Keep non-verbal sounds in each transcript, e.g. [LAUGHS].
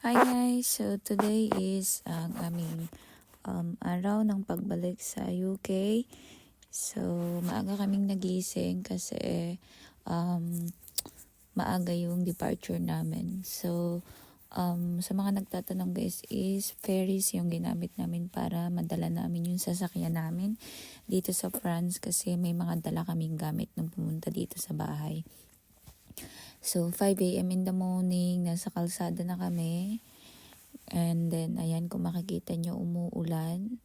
Hi guys! So today is ang aming um, araw ng pagbalik sa UK. So maaga kaming nagising kasi um, maaga yung departure namin. So um, sa mga nagtatanong guys is ferries yung ginamit namin para madala namin yung sasakyan namin dito sa France kasi may mga dala kaming gamit nung pumunta dito sa bahay. So, 5 a.m. in the morning, nasa kalsada na kami. And then, ayan, kung makikita nyo, umuulan.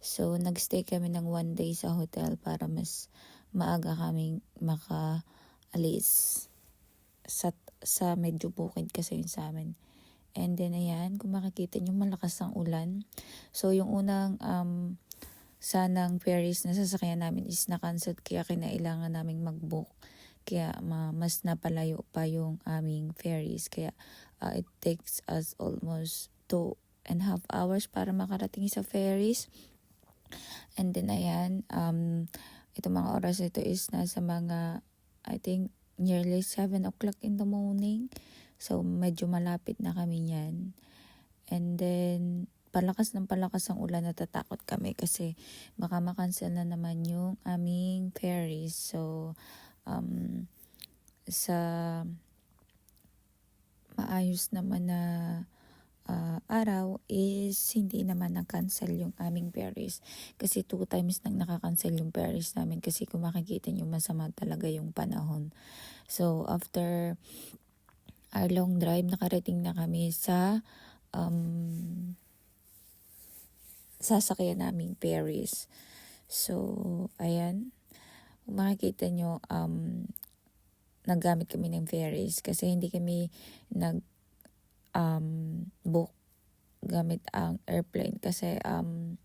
So, nagstay kami ng one day sa hotel para mas maaga kaming makaalis sa, sa medyo bukid kasi yun sa amin. And then, ayan, kung makikita nyo, malakas ang ulan. So, yung unang um, sanang ferries na sasakyan namin is na-cancel kaya kinailangan naming mag-book kaya ma, mas napalayo pa yung aming ferries. Kaya uh, it takes us almost two and a half hours para makarating sa ferries. And then ayan, um, ito mga oras ito is nasa mga, I think, nearly 7 o'clock in the morning. So, medyo malapit na kami yan. And then, palakas ng palakas ang ulan, natatakot kami kasi baka makancel na naman yung aming ferries. So, um, sa maayos naman na uh, araw is hindi naman na-cancel yung aming Paris. Kasi two times nang nakakancel yung Paris namin kasi kung makikita nyo masama talaga yung panahon. So after our long drive, nakarating na kami sa um, sasakyan naming Paris. So, ayan. Kung makikita nyo, um, naggamit kami ng ferries kasi hindi kami nag um, book gamit ang airplane kasi um,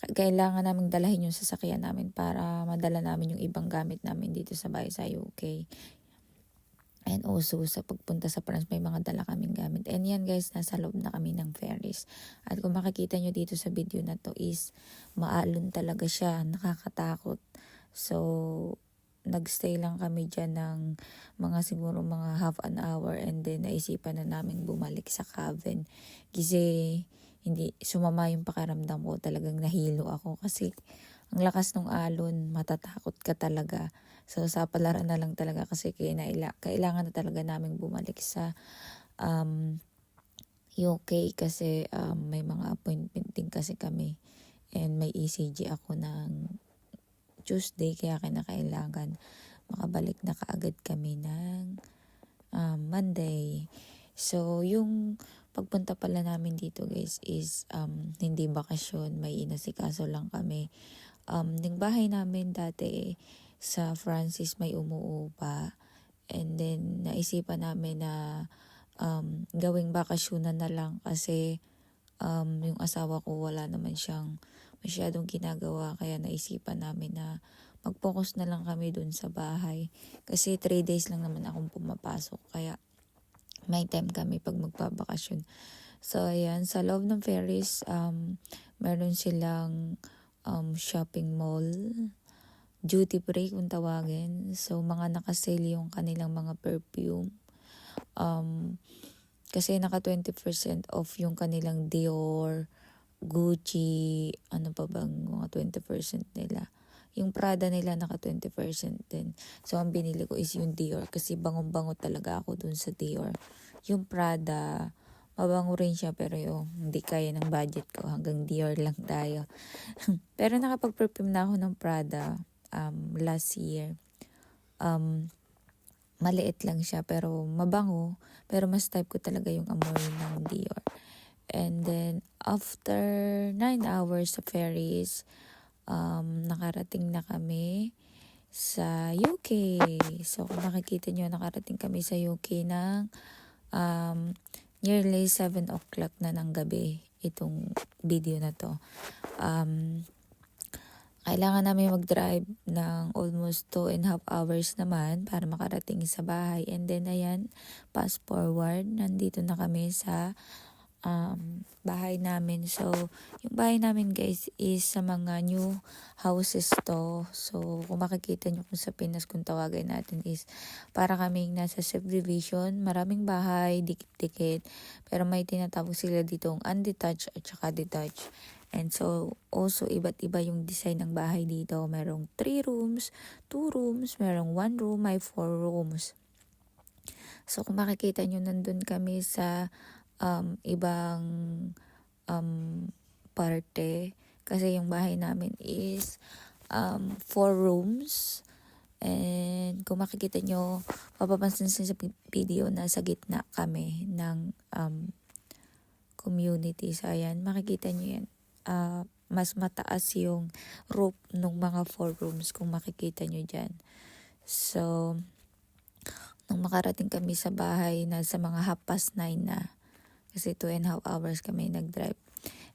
kailangan namin dalahin yung sasakyan namin para madala namin yung ibang gamit namin dito sa bahay sa UK. And also, sa pagpunta sa France, may mga dala kaming gamit. And yan guys, nasa loob na kami ng ferries. At kung makikita nyo dito sa video na to is, maalon talaga siya, nakakatakot. So, nagstay lang kami dyan ng mga siguro mga half an hour and then naisipan na namin bumalik sa cabin. Kasi hindi sumama yung pakaramdam ko. Talagang nahilo ako kasi ang lakas ng alon matatakot ka talaga. So sa palaran na lang talaga kasi kaila, kailangan na talaga namin bumalik sa um, UK kasi um, may mga appointment din kasi kami. And may ECG ako ng Tuesday kaya kinakailangan makabalik na kaagad kami ng um, Monday. So, yung pagpunta pala namin dito guys is um, hindi bakasyon, may inasikaso lang kami. Um, yung bahay namin dati sa Francis may umuupa. And then, naisipan namin na um, gawing bakasyonan na lang kasi um, yung asawa ko wala naman siyang masyadong ginagawa kaya naisipan namin na mag-focus na lang kami dun sa bahay. Kasi 3 days lang naman akong pumapasok kaya may time kami pag magbabakasyon. So ayan, sa loob ng ferries, um, meron silang um, shopping mall, duty free kung tawagin. So mga nakasale yung kanilang mga perfume. Um, kasi naka 20% off yung kanilang Dior, Gucci, ano pa bang mga 20% nila. Yung Prada nila naka 20% din. So, ang binili ko is yung Dior kasi bangong-bango talaga ako dun sa Dior. Yung Prada, mabango rin siya pero yung hindi kaya ng budget ko. Hanggang Dior lang tayo. [LAUGHS] pero nakapag-perfume na ako ng Prada um, last year. Um, maliit lang siya pero mabango. Pero mas type ko talaga yung amoy ng Dior. And then, after 9 hours sa ferries, um, nakarating na kami sa UK. So, kung nakikita nyo, nakarating kami sa UK ng um, nearly 7 o'clock na ng gabi itong video na to. Um, kailangan namin mag-drive ng almost 2 and a half hours naman para makarating sa bahay. And then, ayan, fast forward, nandito na kami sa um, bahay namin. So, yung bahay namin guys is sa mga new houses to. So, kung makikita nyo kung sa Pinas kung tawagin natin is para kaming nasa subdivision. Maraming bahay, dikit-dikit. Pero may tinatawag sila ditong undetached at saka detached. And so, also, iba't iba yung design ng bahay dito. Merong 3 rooms, 2 rooms, merong 1 room, may 4 rooms. So, kung makikita nyo, nandun kami sa um, ibang um, parte. Kasi yung bahay namin is um, four rooms. And kung makikita nyo, mapapansin sa video na sa gitna kami ng um, community. So, ayan, makikita nyo yan. Uh, mas mataas yung roof ng mga four rooms kung makikita nyo dyan. So, nung makarating kami sa bahay na sa mga half past nine na, kasi two and a half hours kami nag-drive.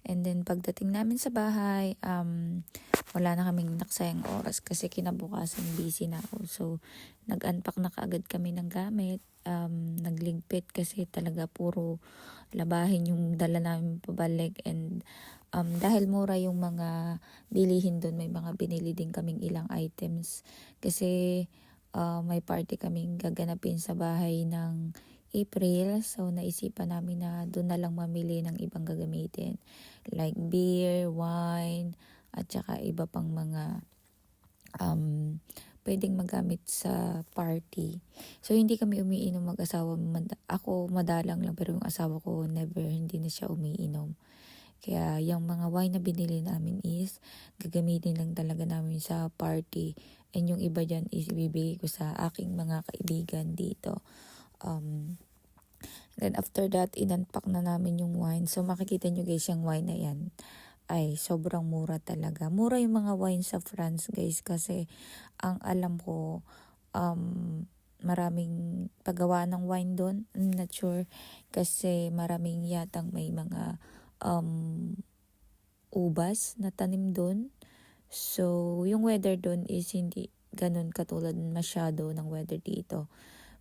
And then pagdating namin sa bahay, um, wala na kaming naksayang oras kasi kinabukasan busy na ako. So, nag-unpack na kaagad kami ng gamit. Um, nagligpit kasi talaga puro labahin yung dala namin pabalik. And um, dahil mura yung mga bilihin doon, may mga binili din kaming ilang items. Kasi uh, may party kaming gaganapin sa bahay ng April. So, naisipan namin na doon na lang mamili ng ibang gagamitin. Like beer, wine, at saka iba pang mga um, pwedeng magamit sa party. So, hindi kami umiinom mag-asawa. Mad- ako madalang lang, pero yung asawa ko never, hindi na siya umiinom. Kaya yung mga wine na binili namin is gagamitin lang talaga namin sa party. And yung iba dyan is ibibigay ko sa aking mga kaibigan dito. Um, then after that, inunpack na namin yung wine. So makikita nyo guys, yung wine na yan ay sobrang mura talaga. Mura yung mga wine sa France guys kasi ang alam ko um, maraming paggawa ng wine doon. I'm not sure kasi maraming yatang may mga um, ubas na tanim doon. So, yung weather doon is hindi ganun katulad masyado ng weather dito.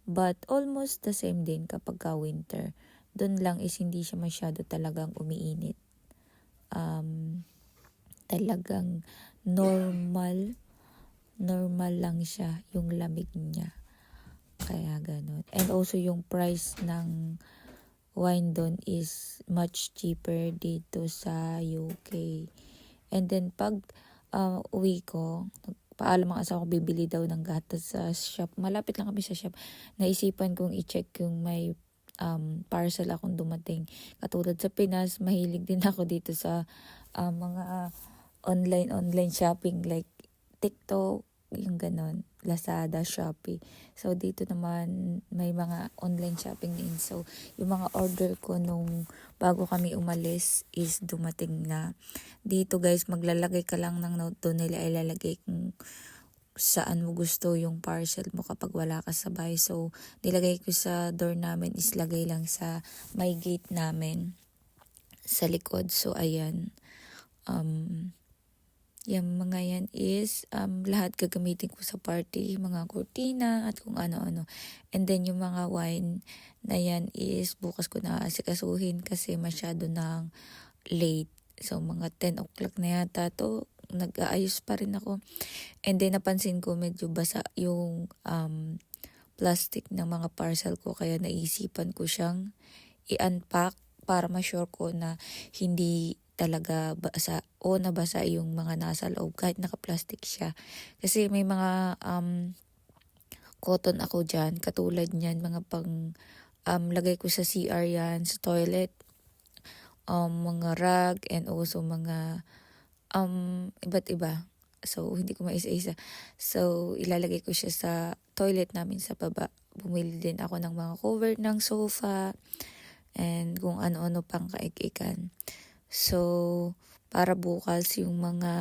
But almost the same din kapag ka winter. Doon lang is hindi siya masyado talagang umiinit. Um, talagang normal. Normal lang siya yung lamig niya. Kaya ganun. And also yung price ng wine doon is much cheaper dito sa UK. And then pag uh, uwi ko, paalam ang asawa ko bibili daw ng gatas sa shop. Malapit lang kami sa shop. Naisipan kong i-check yung may um, parcel akong dumating. Katulad sa Pinas, mahilig din ako dito sa uh, mga online-online shopping like TikTok, yung ganon. Lazada, Shopee. So, dito naman may mga online shopping din. So, yung mga order ko nung bago kami umalis is dumating na. Dito guys, maglalagay ka lang ng note doon nila ilalagay kung saan mo gusto yung parcel mo kapag wala ka sa bahay. So, nilagay ko sa door namin is lagay lang sa may gate namin sa likod. So, ayan. Um, yung mga yan is um, lahat gagamitin ko sa party, mga kurtina at kung ano-ano. And then yung mga wine na yan is bukas ko na asikasuhin kasi masyado nang late. So mga 10 o'clock na yata to nag-aayos pa rin ako. And then napansin ko medyo basa yung um, plastic ng mga parcel ko kaya naisipan ko siyang i-unpack para ma-sure ko na hindi talaga basa o nabasa yung mga nasa loob kahit naka-plastic siya. Kasi may mga um, cotton ako dyan, katulad niyan, mga pang um, lagay ko sa CR yan, sa toilet, um, mga rag, and also mga um, iba't iba. So, hindi ko maisa-isa. So, ilalagay ko siya sa toilet namin sa baba. Bumili din ako ng mga cover ng sofa and kung ano-ano pang kaikikan. So, para bukas yung mga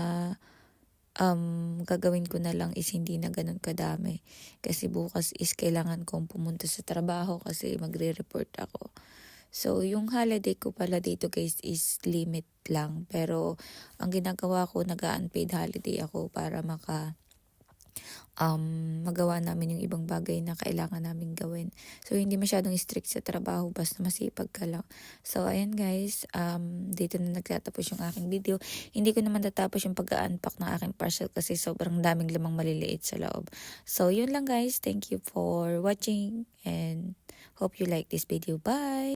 um, gagawin ko na lang is hindi na ganun kadami. Kasi bukas is kailangan kong pumunta sa trabaho kasi magre-report ako. So, yung holiday ko pala dito guys is limit lang. Pero, ang ginagawa ko, nag-unpaid holiday ako para maka um, magawa namin yung ibang bagay na kailangan namin gawin. So, hindi masyadong strict sa trabaho, basta masipag ka lang. So, ayan guys, um, dito na nagtatapos yung aking video. Hindi ko naman tatapos yung pag-unpack ng aking parcel kasi sobrang daming lamang maliliit sa loob. So, yun lang guys. Thank you for watching and hope you like this video. Bye!